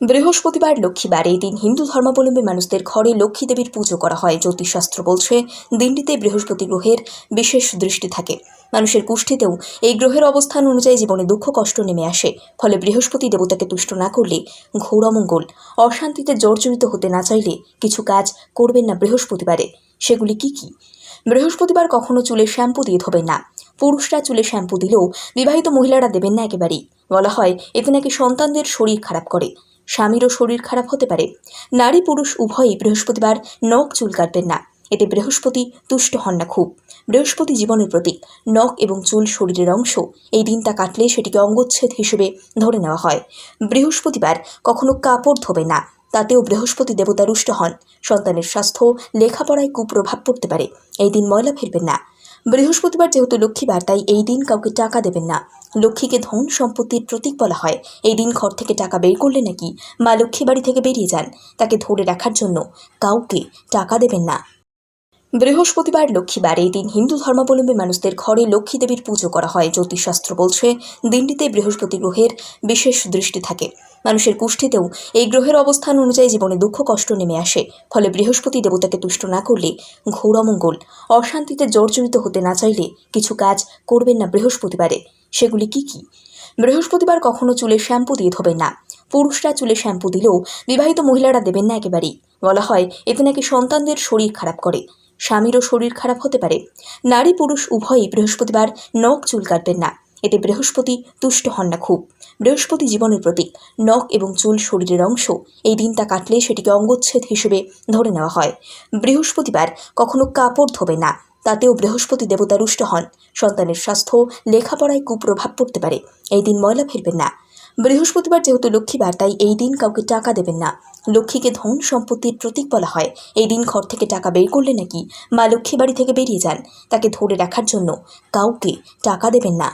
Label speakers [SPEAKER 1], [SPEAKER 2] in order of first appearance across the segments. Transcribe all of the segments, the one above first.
[SPEAKER 1] বৃহস্পতিবার লক্ষ্মীবার এই দিন হিন্দু ধর্মাবলম্বী মানুষদের ঘরে লক্ষ্মী দেবীর পুজো করা হয়। জ্যোতিষশাস্ত্র বলছে, দিনটিতে বৃহস্পতি গ্রহের বিশেষ দৃষ্টি থাকে। মানুষের কুষ্ঠিতেও এই গ্রহের অবস্থান অনুযায়ী জীবনে দুঃখ কষ্ট নেমে আসে। ফলে বৃহস্পতি দেবতাকে তুষ্ট না করলে ঘোর অমঙ্গল। অশান্তিতে জর্জরিত হতে না চাইলে কিছু কাজ করবেন না বৃহস্পতিবারে। সেগুলি কি কি? বৃহস্পতিবার কখনো চুলে শ্যাম্পু দিয়ে ধোবেন না। পুরুষরা চুলে শ্যাম্পু দিলেও বিবাহিত মহিলারা দেবেন না একেবারেই। বলা হয়, এতে নাকি সন্তানদের শরীর খারাপ করে। স্বামীরও শরীর খারাপ হতে পারে। নারী পুরুষ উভয়ই বৃহস্পতিবার নখ চুল কাটবেন না। এতে বৃহস্পতি তুষ্ট হন না খুব। বৃহস্পতি জীবনের প্রতীক, নখ এবং চুল শরীরের অংশ। এই দিনটা কাটলে সেটিকে অঙ্গচ্ছেদ হিসেবে ধরে নেওয়া হয়। বৃহস্পতিবার কখনো কাপড় ধোবে না, তাতেও বৃহস্পতি দেবতা রুষ্ট হন। সন্তানের স্বাস্থ্য, লেখাপড়ায় কুপ্রভাব পড়তে পারে। এই দিন ময়লা ফেলবেন না। বৃহস্পতিবার যেহেতু লক্ষ্মীবার, তাই এই দিন কাউকে টাকা দেবেন না। লক্ষ্মীকে ধন সম্পত্তির প্রতীক বলা হয়। এই দিন ঘর থেকে টাকা বের করলে নাকি মা লক্ষ্মী বাড়ি থেকে বেরিয়ে যান। তাকে ধরে রাখার জন্য কাউকে টাকা দেবেন না। বৃহস্পতিবার লক্ষ্মীবার এই দিন হিন্দু ধর্মাবলম্বী মানুষদের ঘরে লক্ষ্মী দেবীর পুজো করা হয়। জ্যোতিষশাস্ত্র বলছে, দিনটিতে বৃহস্পতি গ্রহের বিশেষ দৃষ্টি থাকে। মানুষের কুষ্ঠিতেও এই গ্রহের অবস্থান অনুযায়ী জীবনে দুঃখ কষ্ট নেমে আসে। ফলে বৃহস্পতি দেবতাকে তুষ্ট না করলে ঘোর অমঙ্গল। অশান্তিতে জর্জরিত হতে না চাইলে কিছু কাজ করবেন না বৃহস্পতিবারে। সেগুলি কি কি? বৃহস্পতিবার কখনো চুলে শ্যাম্পু দিয়ে ধোবেন না। পুরুষরা চুলে শ্যাম্পু দিলেও বিবাহিত মহিলারা দেবেন না একেবারেই। বলা হয়, এতে নাকি সন্তানদের শরীর খারাপ করে। স্বামীরও শরীর খারাপ হতে পারে। নারী পুরুষ উভয়ই বৃহস্পতিবার নখ চুল কাটবেন না। এতে বৃহস্পতি তুষ্ট হন না খুব। বৃহস্পতি জীবনের প্রতীক। নখ এবং চুল শরীরের অংশ। এই দিনটা কাটলে সেটিকে অঙ্গচ্ছেদ হিসেবে ধরে নেওয়া হয়। বৃহস্পতিবার কখনো কাপড় ধোবে না। তাতেও বৃহস্পতি দেবতা রুষ্ট হন। সন্তানের স্বাস্থ্য, লেখাপড়ায় কুপ্রভাব পড়তে পারে। এই দিন ময়লা ফেলবেন না। বৃহস্পতিবার যেহেতু লক্ষ্মীবার, তাই এই দিন কাউকে টাকা দেবেন না। লক্ষ্মীকে ধন সম্পত্তির প্রতীক বলা হয়। এই দিন ঘর থেকে টাকা বের করলে নাকি মা লক্ষ্মী বাড়ি থেকে বেরিয়ে যান। তাকে ধরে রাখার জন্য কাউকে টাকা দেবেন না।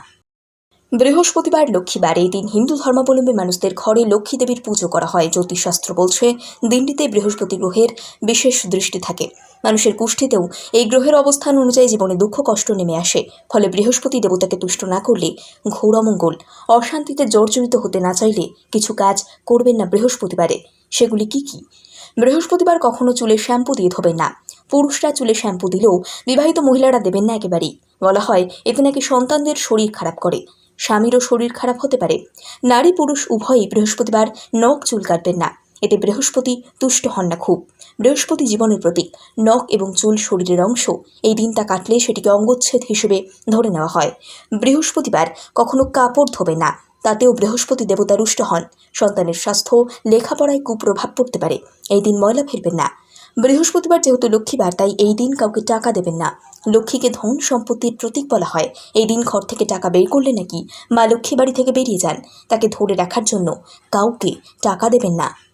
[SPEAKER 1] বৃহস্পতিবার, লক্ষ্মীবার এই দিন হিন্দু ধর্মাবলম্বী মানুষদের ঘরে লক্ষ্মী দেবীর পুজো করা হয়। জ্যোতিষশাস্ত্র বলছে, দিনটিতে বৃহস্পতি গ্রহের বিশেষ দৃষ্টি থাকে। মানুষের কুষ্ঠিতেও এই গ্রহের অবস্থান অনুযায়ী জীবনে দুঃখ কষ্ট নেমে আসে, ফলে বৃহস্পতি দেবতাকে তুষ্ট না করলে ঘোর অমঙ্গল অশান্তিতে জর্জরিত হতে না চাইলে কিছু কাজ করবেন না বৃহস্পতিবারে। সেগুলি কি কি? বৃহস্পতিবার কখনো চুলে শ্যাম্পু দিয়ে ধোবেন না। পুরুষরা চুলে শ্যাম্পু দিলেও বিবাহিত মহিলারা দেবেন না একেবারেই। বলা হয়, এতে নাকি সন্তানদের শরীর খারাপ করে। স্বামীরও শরীর খারাপ হতে পারে। নারী পুরুষ উভয়ই বৃহস্পতিবার নখ চুল কাটবেন না। এতে বৃহস্পতি তুষ্ট হন না খুব। বৃহস্পতি জীবনের প্রতীক, নখ এবং চুল শরীরের অংশ, এই দিনটা কাটলে সেটিকে অঙ্গচ্ছেদ হিসেবে ধরে নেওয়া হয়। বৃহস্পতিবার কখনো কাপড় ধোবে না, তাতেও বৃহস্পতি দেবতা রুষ্ট হন। সন্তানের স্বাস্থ্য, লেখাপড়ায় কুপ্রভাব পড়তে পারে, এই দিন ময়লা ফেলবেন না। বৃহস্পতিবার যেহেতু লক্ষ্মীবার, তাই এই দিন কাউকে টাকা দেবেন না। লক্ষ্মীকে ধন সম্পত্তির প্রতীক বলা হয়। এই দিন ঘর থেকে টাকা বের করলে নাকি মা লক্ষ্মী বাড়ি থেকে বেরিয়ে যান। তাকে ধরে রাখার জন্য কাউকে টাকা দেবেন না।